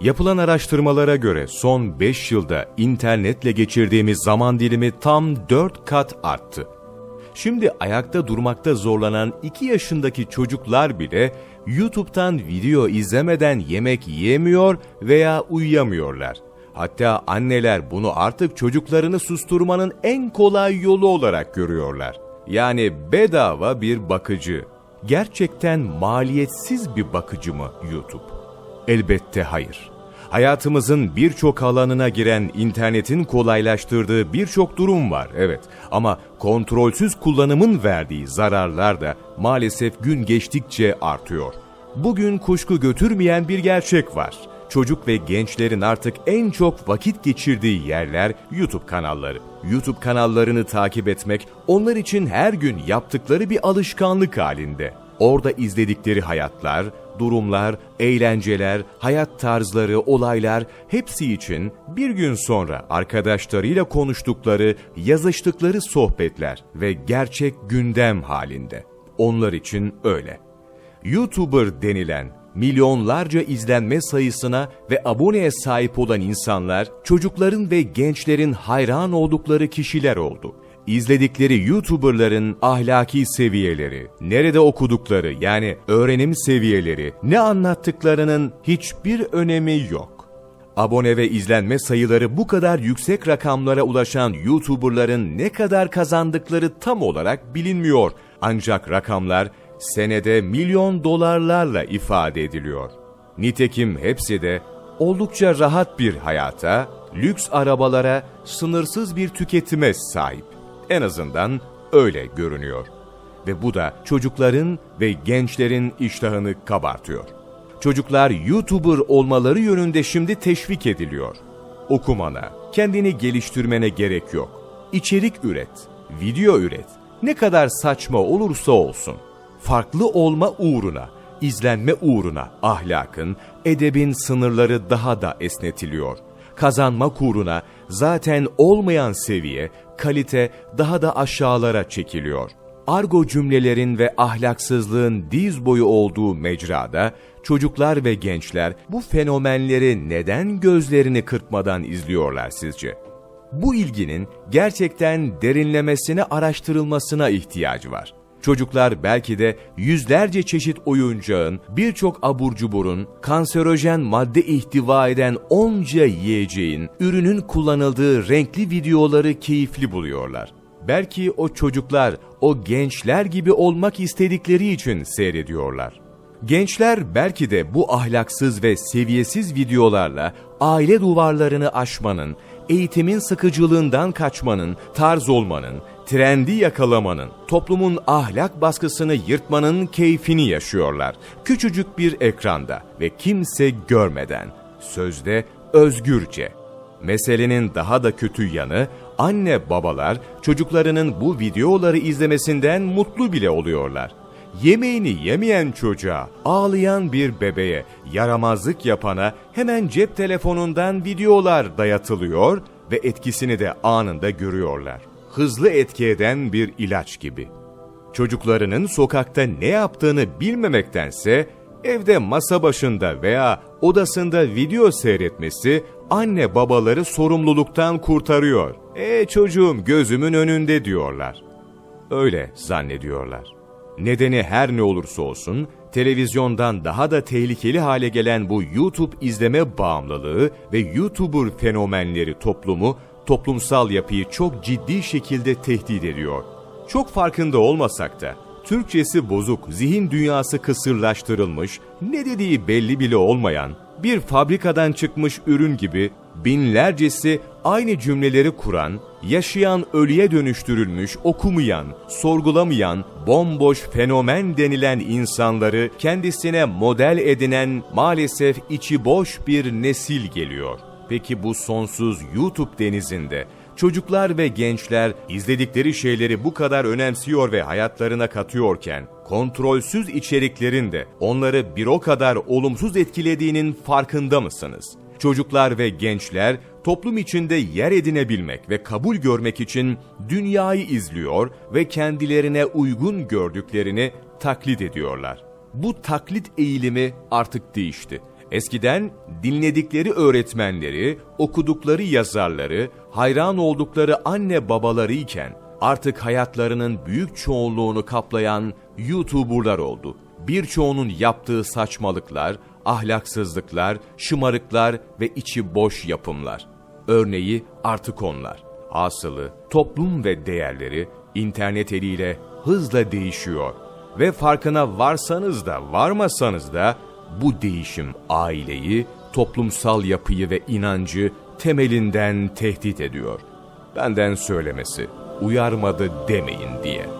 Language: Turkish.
Yapılan araştırmalara göre son 5 yılda internetle geçirdiğimiz zaman dilimi tam 4 kat arttı. Şimdi ayakta durmakta zorlanan 2 yaşındaki çocuklar bile YouTube'dan video izlemeden yemek yiyemiyor veya uyuyamıyorlar. Hatta anneler bunu artık çocuklarını susturmanın en kolay yolu olarak görüyorlar. Yani bedava bir bakıcı. Gerçekten maliyetsiz bir bakıcı mı YouTube? Elbette hayır. Hayatımızın birçok alanına giren internetin kolaylaştırdığı birçok durum var, evet. Ama kontrolsüz kullanımın verdiği zararlar da maalesef gün geçtikçe artıyor. Bugün kuşku götürmeyen bir gerçek var. Çocuk ve gençlerin artık en çok vakit geçirdiği yerler YouTube kanalları. YouTube kanallarını takip etmek onlar için her gün yaptıkları bir alışkanlık halinde. Orada izledikleri hayatlar, durumlar, eğlenceler, hayat tarzları, olaylar hepsi için bir gün sonra arkadaşlarıyla konuştukları, yazıştıkları sohbetler ve gerçek gündem halinde. Onlar için öyle. YouTuber denilen milyonlarca izlenme sayısına ve aboneye sahip olan insanlar çocukların ve gençlerin hayran oldukları kişiler oldu. İzledikleri YouTuber'ların ahlaki seviyeleri, nerede okudukları yani öğrenim seviyeleri, ne anlattıklarının hiçbir önemi yok. Abone ve izlenme sayıları bu kadar yüksek rakamlara ulaşan YouTuber'ların ne kadar kazandıkları tam olarak bilinmiyor. Ancak rakamlar senede milyon dolarlarla ifade ediliyor. Nitekim hepsi de oldukça rahat bir hayata, lüks arabalara, sınırsız bir tüketime sahip. En azından öyle görünüyor. Ve bu da çocukların ve gençlerin iştahını kabartıyor. Çocuklar YouTuber olmaları yönünde şimdi teşvik ediliyor. Okumana, kendini geliştirmene gerek yok. İçerik üret, video üret. Ne kadar saçma olursa olsun. Farklı olma uğruna, izlenme uğruna ahlakın, edebin sınırları daha da esnetiliyor. Kazanmak uğruna zaten olmayan seviye, kalite daha da aşağılara çekiliyor. Argo cümlelerin ve ahlaksızlığın diz boyu olduğu mecrada çocuklar ve gençler bu fenomenleri neden gözlerini kırpmadan izliyorlar sizce? Bu ilginin gerçekten derinlemesine araştırılmasına ihtiyacı var. Çocuklar belki de yüzlerce çeşit oyuncağın, birçok abur cuburun, kanserojen madde ihtiva eden onca yiyeceğin, ürünün kullanıldığı renkli videoları keyifli buluyorlar. Belki o çocuklar, o gençler gibi olmak istedikleri için seyrediyorlar. Gençler belki de bu ahlaksız ve seviyesiz videolarla aile duvarlarını aşmanın, eğitimin sıkıcılığından kaçmanın, tarz olmanın, trendi yakalamanın, toplumun ahlak baskısını yırtmanın keyfini yaşıyorlar. Küçücük bir ekranda ve kimse görmeden, sözde özgürce. Meselenin daha da kötü yanı, anne babalar çocuklarının bu videoları izlemesinden mutlu bile oluyorlar. Yemeğini yemeyen çocuğa, ağlayan bir bebeğe, yaramazlık yapana hemen cep telefonundan videolar dayatılıyor ve etkisini de anında görüyorlar. Hızlı etki eden bir ilaç gibi. Çocuklarının sokakta ne yaptığını bilmemektense evde masa başında veya odasında video seyretmesi anne babaları sorumluluktan kurtarıyor. E çocuğum gözümün önünde diyorlar. Öyle zannediyorlar. Nedeni her ne olursa olsun, televizyondan daha da tehlikeli hale gelen bu YouTube izleme bağımlılığı ve YouTuber fenomenleri toplumu, toplumsal yapıyı çok ciddi şekilde tehdit ediyor. Çok farkında olmasak da, Türkçesi bozuk, zihin dünyası kısırlaştırılmış, ne dediği belli bile olmayan, bir fabrikadan çıkmış ürün gibi binlercesi aynı cümleleri kuran, yaşayan ölüye dönüştürülmüş, okumayan, sorgulamayan, bomboş fenomen denilen insanları kendisine model edinen maalesef içi boş bir nesil geliyor. Peki bu sonsuz YouTube denizinde çocuklar ve gençler izledikleri şeyleri bu kadar önemsiyor ve hayatlarına katıyorken, kontrolsüz içeriklerin de onları bir o kadar olumsuz etkilediğinin farkında mısınız? Çocuklar ve gençler toplum içinde yer edinebilmek ve kabul görmek için dünyayı izliyor ve kendilerine uygun gördüklerini taklit ediyorlar. Bu taklit eğilimi artık değişti. Eskiden dinledikleri öğretmenleri, okudukları yazarları, hayran oldukları anne babaları iken artık hayatlarının büyük çoğunluğunu kaplayan YouTuber'lar oldu. Birçoğunun yaptığı saçmalıklar, ahlaksızlıklar, şımarıklar ve içi boş yapımlar. Örneği artık onlar. Hasılı, toplum ve değerleri internet eliyle hızla değişiyor. Ve farkına varsanız da varmasanız da bu değişim aileyi, toplumsal yapıyı ve inancı temelinden tehdit ediyor. Benden söylemesi, uyarmadı demeyin diye.